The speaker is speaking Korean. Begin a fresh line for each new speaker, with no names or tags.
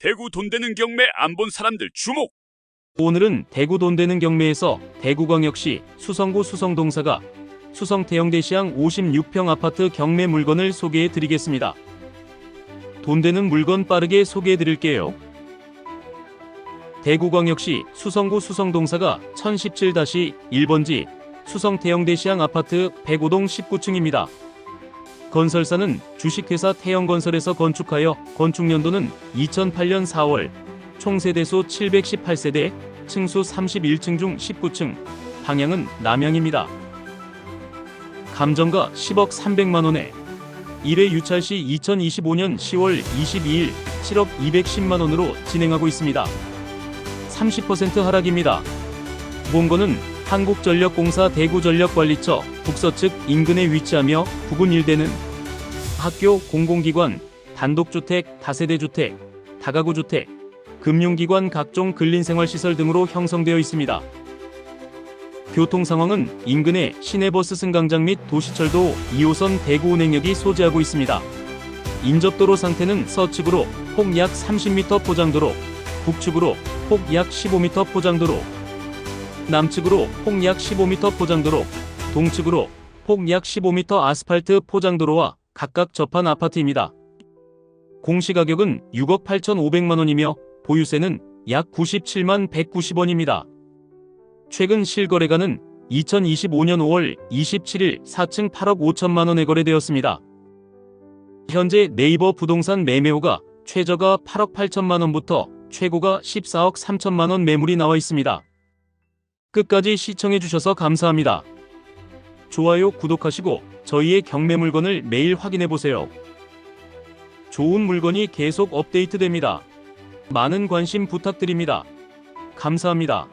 대구 돈 되는 경매 안 본 사람들 주목!
오늘은 대구 돈 되는 경매에서 대구광역시 수성구 수성동사가 수성태영대시장 56평 아파트 경매 물건을 소개해 드리겠습니다. 돈 되는 물건 빠르게 소개해 드릴게요. 대구광역시 수성구 수성동사가 1017-1번지 수성태영대시장 아파트 105동 19층입니다. 건설사는 주식회사 태영건설에서 건축하여 건축연도는 2008년 4월 총세대수 718세대, 층수 31층 중 19층, 방향은 남향입니다. 감정가 10억 300만 원에 1회 유찰 시 2025년 10월 22일 7억 210만 원으로 진행하고 있습니다. 30% 하락입니다. 본거는 한국전력공사 대구전력관리처 북서측 인근에 위치하며 부근 일대는 학교, 공공기관, 단독주택, 다세대주택, 다가구주택, 금융기관 각종 근린생활시설 등으로 형성되어 있습니다. 교통 상황은 인근에 시내버스 승강장 및 도시철도 2호선 대구 운행역이 소재하고 있습니다. 인접도로 상태는 서측으로 폭 약 30m 포장도로, 북측으로 폭 약 15m 포장도로, 남측으로 폭약 15m 포장도로, 동측으로 폭약 15m 아스팔트 포장도로와 각각 접한 아파트입니다. 공시가격은 6억 8,500만 원이며 보유세는 약 97만 190원입니다. 최근 실거래가는 2025년 5월 27일 4층 8억 5천만 원에 거래되었습니다. 현재 네이버 부동산 매매호가 최저가 8억 8천만 원부터 최고가 14억 3천만 원 매물이 나와 있습니다. 끝까지 시청해주셔서 감사합니다. 좋아요, 구독하시고 저희의 경매 물건을 매일 확인해보세요. 좋은 물건이 계속 업데이트됩니다. 많은 관심 부탁드립니다. 감사합니다.